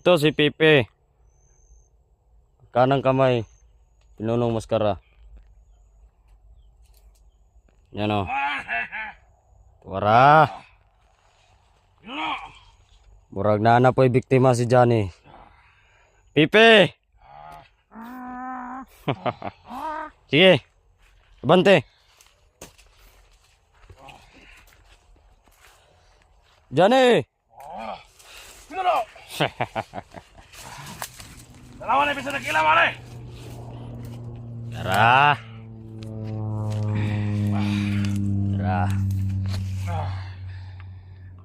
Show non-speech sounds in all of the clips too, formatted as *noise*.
Ito si Pepe. Kanang kamay. Pinunong maskara. Yan o. Wara. Murag na na po'y biktima si Johnny. Pepe! *laughs* Sige. Bante. Johnny! Pinuno! Dalawa na bisa nakila mo eh! Tara. Tara.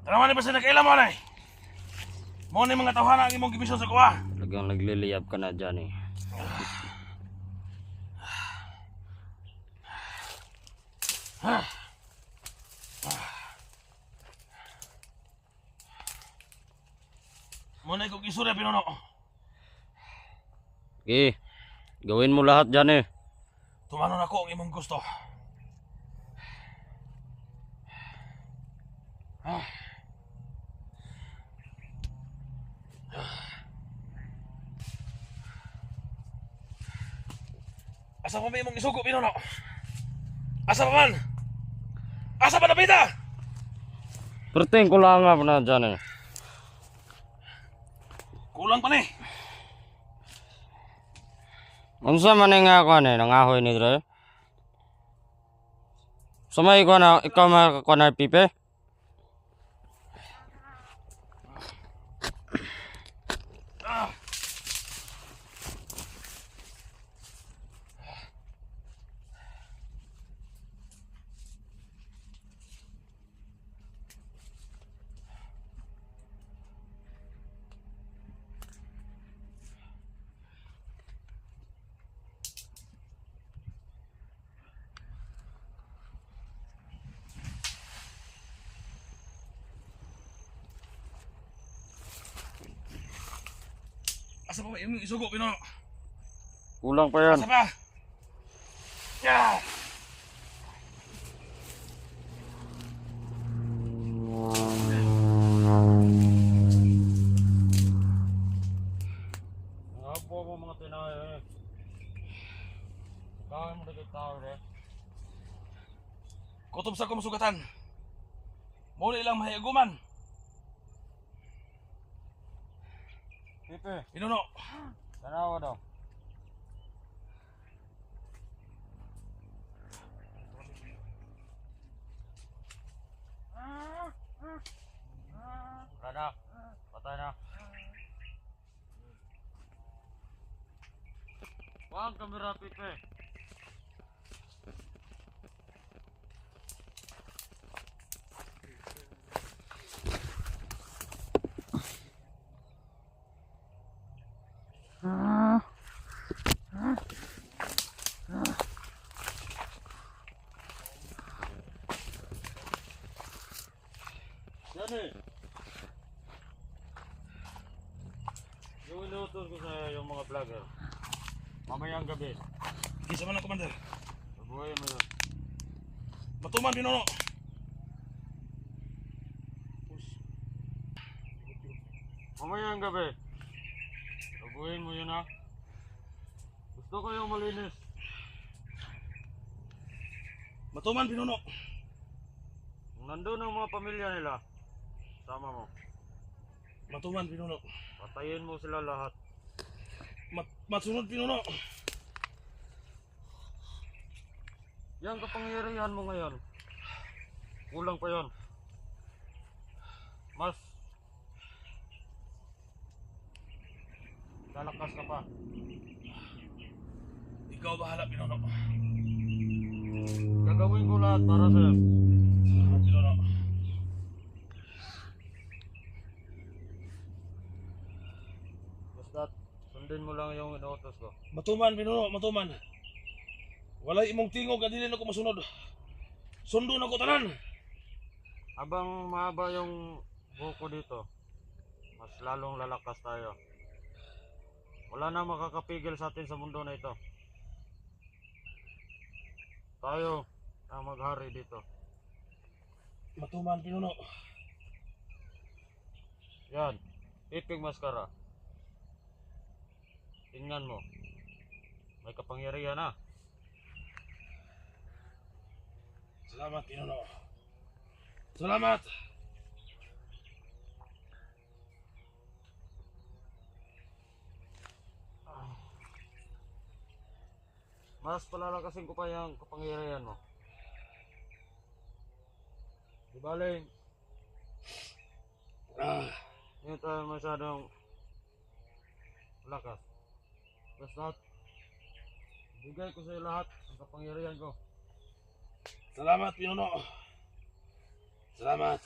Dalawa na bisa nakila mo eh! Mo ni mga tawhana ang imong gibisyon sa kuha. Talagang nagliliyab ka na dyan eh. Mo na ikong isurya pinuno. Okay. Gawin mo lahat dyan eh. Tumanon ako ang imong gusto. Asa pa may imong isugo, Pinuno? Asa pa man? Asa pa napita? Perting ko lang nga na dyan eh. Kulang pa ni. Unsa man eh nga ako eh, nangahoy ni Dre? Sumay ko na, ikaw makakuha na pipe? Asa pa may imong isugo, Pinuno? Kulang pa yan. Asa pa? Yeah. Apo mo mga tinay eh. Kaya mo dagay tao eh. Kutob sa kumusugatan. Muli lang mahiaguman. Pipe, Pinuno, tanawa daw. Kada, patay na. Wag kamera Pipe. Yan eh. Yung inutos ko sa yung mga vlogger. Mamayang gabi. Gisa man ang commander. Mabuhayan mo yun. Matuman, Pinuno. Mamayang gabi. Mabuhayin mo yun ha. Gusto ko yung malinis. Matuman, Pinuno. Kung nandun ang mga pamilya nila, sama mo. Matuman, Pinuno. Patayin mo sila lahat. Mat matsunod, Pinuno. Yan kapangyarihan mo ngayon. Kulang pa yon. Mas lalakas ka pa. Ikaw bahala, Pinuno. Gagawin ko lahat para sa'yo. Pinuno. Basta sundin mo lang yung inuutos ko. Matuman, Pinuno. Matuman. Walay imong tingog, kadili na ko masunod. Sundo na ko tanan. Habang mahaba yung buko dito, mas lalong lalakas tayo. Wala na makakapigil sa atin sa mundo na ito. Tayo ang maghari dito. Matuman, Pinuno. Yan, ipig maskara. tingnan mo. May kapangyarihan na. Salamat, Pinuno. Salamat! Mas palalakasin ko pa yung kapangyarihan mo. Di bale, Ah, hindi tayo masyadong lakas. Basta, bigay ko sa'yo lahat ang kapangyarihan ko. Salamat, Pinuno. Salamat.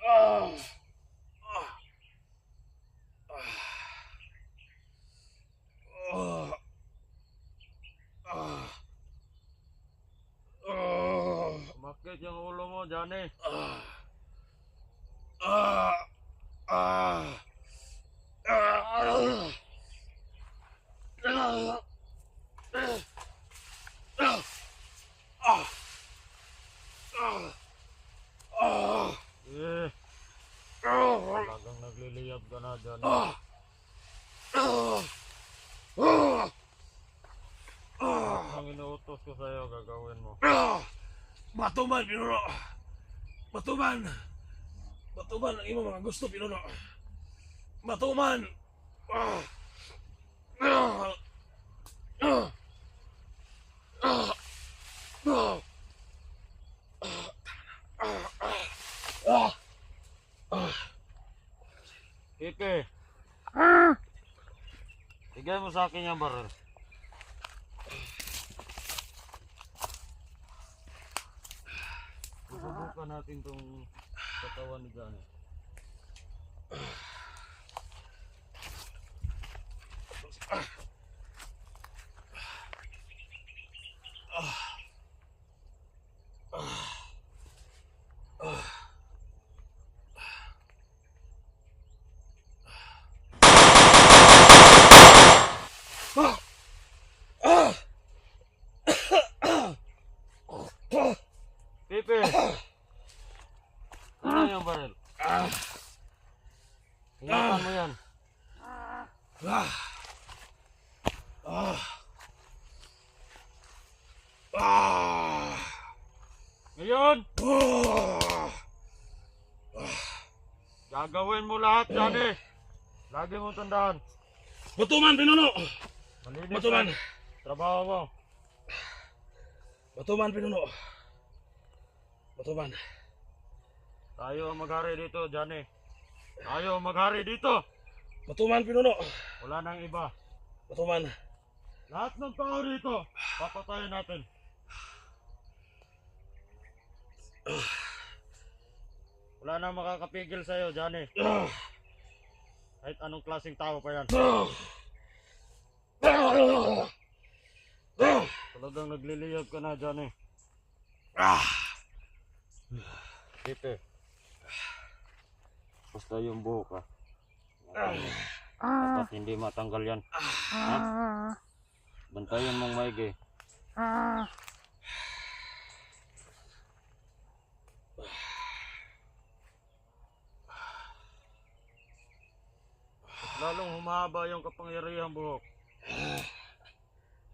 Ah. Ah. Ah. Ah. Ah. Makit yung ulo nagliliyab ka na, Johnny. Ah. Ah. Ah. Ah. Ang inuutos ko sa'yo, gagawin mo. Ah! Matuman, Pinuno! Matuman! Matuman ang imo mga gusto, Pinuno! Matuman! Ah! Ah! Ah! Ah! Ah! Ah! Pipe! Bigay mo sa akin yung baril. Susubukan natin tong katawan ni Johnny. Ah! Ah! Ah! Pipe! Ano yung baril? Ah! Ingatan mo yan. Ah. Ah. Ah. Ngayon, Ah. gagawin mo lahat, Johnny. Lagi mo tandaan. Batuman, Pinuno! Malinis Batuman! ang trabaho mo. Batuman, Pinuno! Batuman! Tayo ang maghari dito, Johnny. Tayo ang maghari dito. Batuman, Pinuno! Wala nang iba. Batuman! Lahat ng tao dito, papatayin natin. Wala nang makakapigil sa'yo, Johnny. Ah. Kahit anong klaseng tao pa yan. Talagang nagliliyab ka na, Johnny. Ah. Dito. Basta yung buhok ah. Basta hindi matanggal yan. Ha? Bantayan mong maigi. Ah. Lalong humaba yung kapangyarihang buhok. Ah.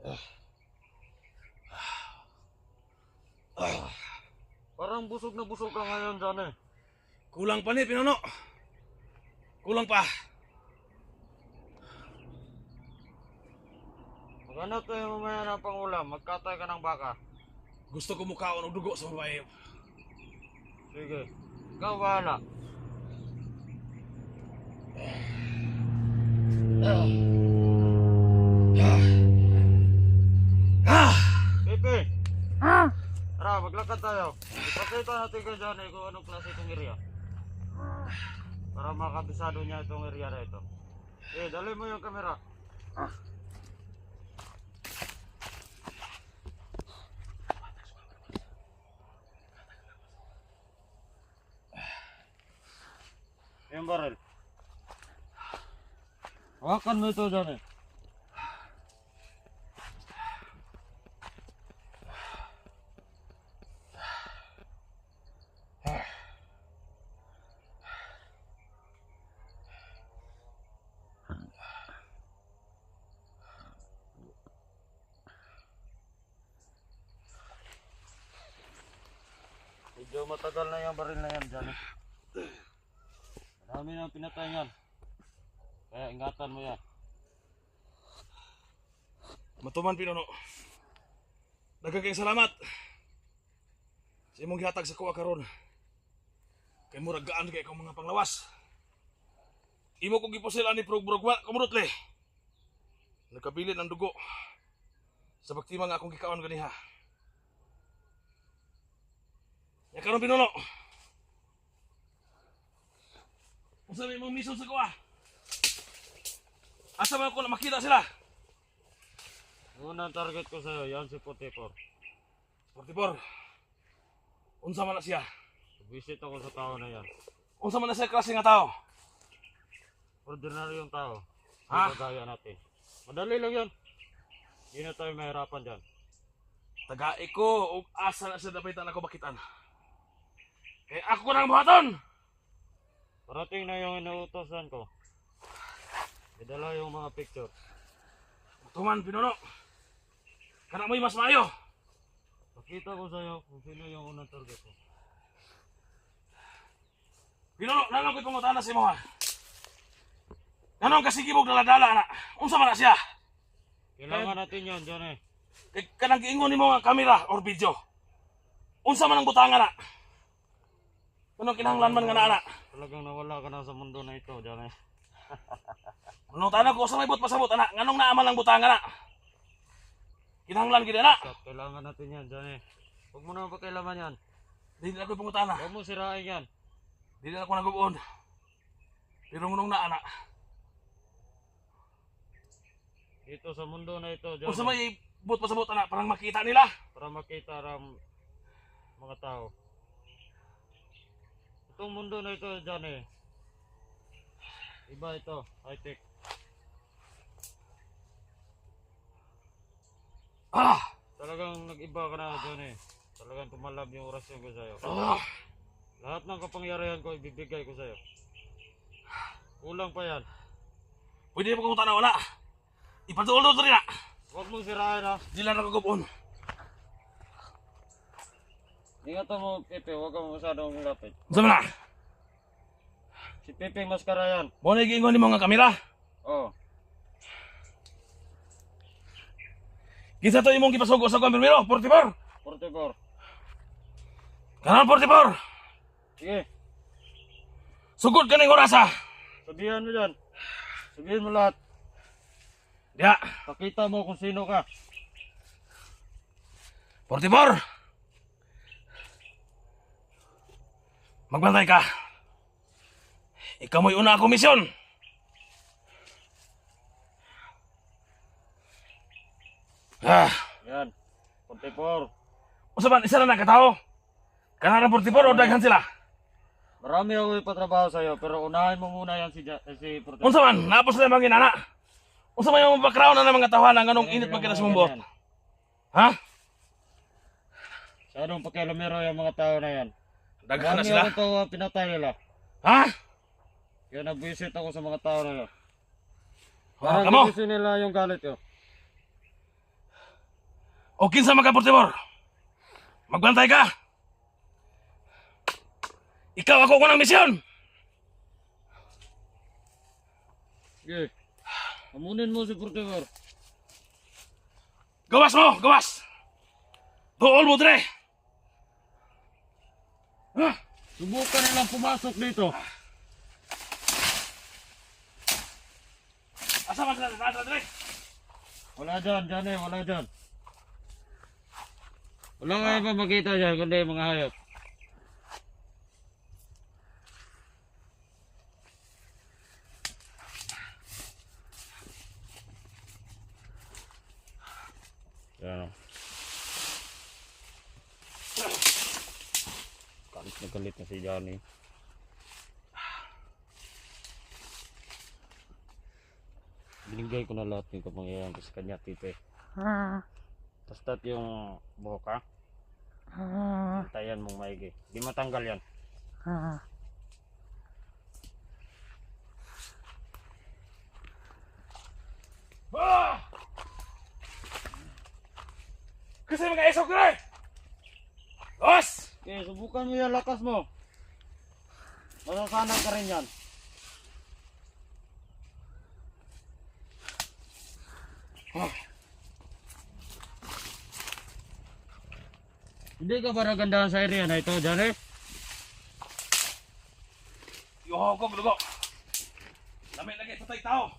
Ah. Ah. Parang busog na busog ka ngayon, Johnny. Kulang pa ni, Pinuno! Kulang pa! Maghanap tayo mamaya ng pangulam. Magkatay ka ng baka. Gusto ko mukhaon og dugo sa babae. Sige. Ikaw bahala. Ah! Pepe! Tara, maglakad tayo. Ipakita natin kay Johnny kung anong klase itong area. Para makabisado niya itong area na ito. Eh, dali mo yung kamera. Yung baril. Hawakan mo ito, Johnny. Marami na pinatay yan. Kaya ingatan mo yan. Matuman pinuno. Daghang salamat. Sa imong gihatag sa kuha karon. Kay murag gaan kay akong mga panglawas. Imo kong gipusil ani prog brog wa kumurutle. Nagkabilin ang dugo. Sa baktima nga akong gikaon ganiha. Ya karon pinuno. Unsa may mong mission sa kuha? Asa man ko na makita sila? Unang target ko sa'yo, yan si Putikor. 44. Unsa man na siya? Visit ako sa tao na yan. Unsa man na siya klase nga tao? Ordinaryong tao. Ha? Kagaya natin. Madali lang yan. Hindi na tayo mahirapan dyan. Tagai ko ug asa na siya dapitan ako bakitan. Kay ako ko nang buhaton. Parating na yung inuutosan ko. Idala yung mga picture. Tuman pinuno. Kana mo'y mas maayo. Pakita ko sa'yo kung sino yung unang target ko. Pinuno, nang ako'y pangutana sa imo ha. Ganong kasigibog daladala na. Unsa man na siya? Kailangan natin eh. Kay kanang giingon nimo nga kamera or video. Unsa man ang butangan na? Kanong kinahanglan man nga na ana? Talagang nawala ka na sa mundo na ito dyan eh. Anong tanong ko sa may but pasabot ana? Nganong naaman ang butangan na? Kinahanglan gid na. Stop. Kailangan natin yan dyan eh. Huwag mo na pakialaman yan. Dili ako'y pangutana. Huwag mo sirain yan. Dili ako nagubuon. Pero ngunong na ana. Dito sa mundo na ito dyan. Kung sa may but pasabot ana parang makita nila. Para makita ram mga tao. Itong mundo na ito dyan eh. Iba ito. High tech. Ah! Talagang nag-iba ka na dyan eh. Talagang tumalab yung orasyon ko sa'yo. Ah! Lahat ng kapangyarihan ko ibibigay ko sa'yo. Kulang pa yan. Pwede kung tanaw na. Ipatulo to rin na. Huwag mong sirain ha. Dili na nagubuon. Ingatan mo, Pepe. Huwag kang masyadong lapit. Man na? Si Pepe Maskara yan. Mo na giingon nimo nga kamera. Oh. Kinsa to imong gipasugo sa kwan primero? 44. 44. Kanan 44. Sige. Sugod ka ning orasa. Sabihan mo dyan. Sabihin mo lahat. Diya. Pakita mo kung sino ka. 44. Magbantay ka. Ikaw mo'y una akong misyon. Ah, Yan. 44. usa man isa na nakatao. Kanang 44 o daghan sila. Marami ako ipatrabaho sa'yo, pero unahin mo muna yan si, ja- eh, si 44. Unsa man, napos na mga ginana. Unsa man yung background na ng mga tawanan nganong init pagkita sa mong buhok? Ha? Masyadong pakialamero yung mga tao na yan. Daghan na sila. ako ito uh, pinatay nila. Ha? Kaya nag-visit ako sa mga tao. Ah, Parang kamo. gusto nila yung galit ko. O kinsa 44. Magbantay ka. Ikaw ako unang misyon. Sige. Amunin mo si 44. Gawas mo, gawas. Dool mo dire. Ah, Subukan nilang pumasok dito. asa man sila nasa dire? Wala dyan, dyan eh, wala dyan. Wala nga pa makita dyan, kundi mga hayop. Yan o. Galit na na Johnny. Binigay ko na lahat ng kapangyarihan ko sa kanya, Pipe. Basta't yung buhok ha, tayan mong maigi. Di matanggal yan. Ah! Kasi mga esok dire. Gawas. Okay, subukan mo yung lakas mo. Masasanay ka rin yan. Ah, Hindi ka ba nagandahan sa area na ito, Johnny? Yo, kog dugo. Lami lagi sa tay tao.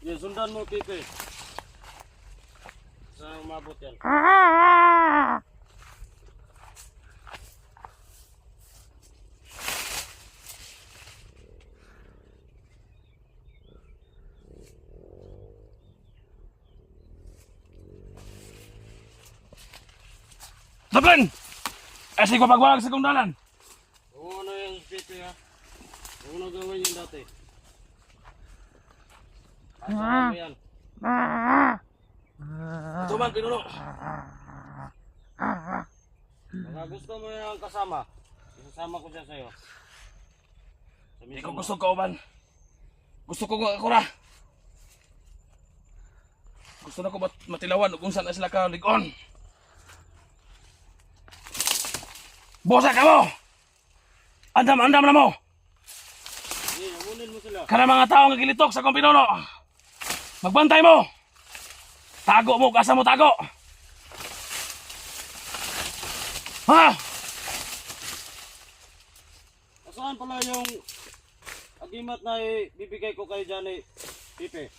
Yan, sundan mo, Pipe. Saan umabot yan? Dublin! Asi ko pagwalag sa kong dalan. Kung ano yung Pipe, ha? Ano gawin yung dati. Asahan mo yan. Ito man, pinuno. Baka gusto mo yung kasama. Isasama ko siya sa'yo. Sa Hindi ko gusto kauban. Gusto ko nga akura. Gusto na ko mat- matilawan kung saan na sila ka ligon. Bosa ka mo! Andam, andam na mo! Kana mga tao nga gilitok sa kong pinuno. Magbantay mo! Tago mo, kasa mo tago! Ha? Saan pala yung agimat na ibibigay ko kay Johnny Pipe?